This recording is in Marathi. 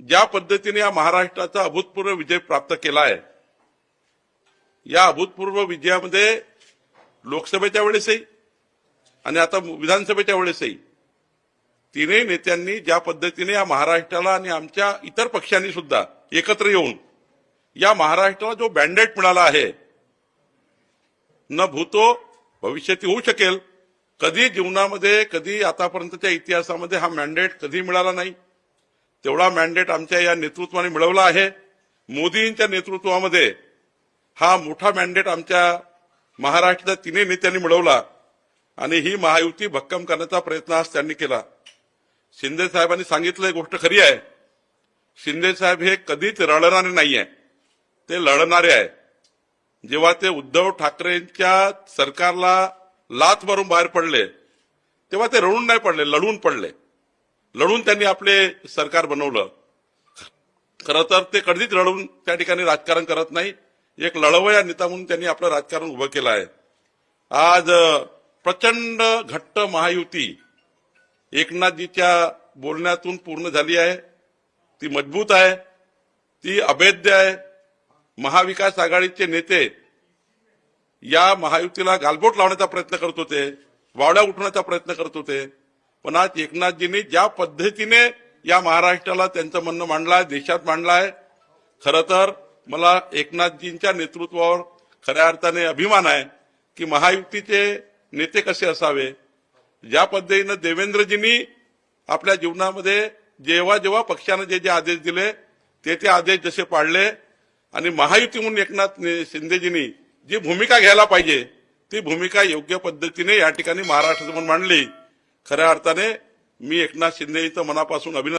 ज्या पद्धतीने या महाराष्ट्राचा अभूतपूर्व विजय प्राप्त केला आहे या अभूतपूर्व विजयामध्ये लोकसभेच्या वेळेसही आणि आता विधानसभेच्या वेळेसही तिन्ही नेत्यांनी ज्या पद्धतीने या महाराष्ट्राला आणि आमच्या इतर पक्षांनी सुद्धा एकत्र येऊन या महाराष्ट्राला जो बँडेट मिळाला आहे न भूतो भविष्यात होऊ शकेल. कधी जीवनामध्ये कधी आतापर्यंतच्या इतिहासामध्ये हा मॅन्डेट कधी मिळाला नाही. तेवढा मॅन्डेट आमच्या या नेतृत्वाने मिळवला आहे. मोदींच्या नेतृत्वामध्ये हा मोठा मॅन्डेट आमच्या महाराष्ट्राच्या तिन्ही नेत्यांनी मिळवला. आणि ही महायुती भक्कम करण्याचा प्रयत्न आज त्यांनी केला. शिंदे साहेबांनी सांगितलं गोष्ट खरी आहे. शिंदे साहेब हे कधीच रडणारे नाहीये. ते लढणारे आहे जेव्हा ते उद्धव ठाकरेंच्या सरकारला लात मारून बाहेर पडले तेव्हा ते रडून नाही पडले लढून पडले. लढून त्यांनी आपले सरकार बनवलं. खरं तर ते कधीच लढून त्या ठिकाणी राजकारण करत नाही. एक लढवया नेता म्हणून त्यांनी आपलं राजकारण उभं केलं आहे. आज प्रचंड घट्ट महायुती एकनाथजीच्या बोलण्यातून पूर्ण झाली आहे. ती मजबूत आहे. ती अभेद्य आहे. महाविकास आघाडीचे नेते या महायुतीला गालबोट लावण्याचा प्रयत्न करत होते. वावड्या उठवण्याचा प्रयत्न करत होते. पण आज एकनाथजींनी ज्या पद्धतीने या महाराष्ट्राला त्यांचं म्हणणं मांडलंय देशात मांडलाय खरं तर मला एकनाथजींच्या नेतृत्वावर खऱ्या अर्थाने अभिमान आहे की महायुतीचे नेते कसे असावे? ज्या पद्धतीनं देवेंद्रजींनी आपल्या जीवनामध्ये जेव्हा जेव्हा पक्षानं जे जे आदेश दिले ते ते आदेश जसे पाळले आणि महायुती म्हणून एकनाथ ने- शिंदेजींनी जी भूमिका घ्यायला पाहिजे ती भूमिका योग्य पद्धतीने या ठिकाणी महाराष्ट्रासमोर मांडली. खऱ्या अर्थाने मी एकनाथ शिंदे इथं मनापासून अभिनंदन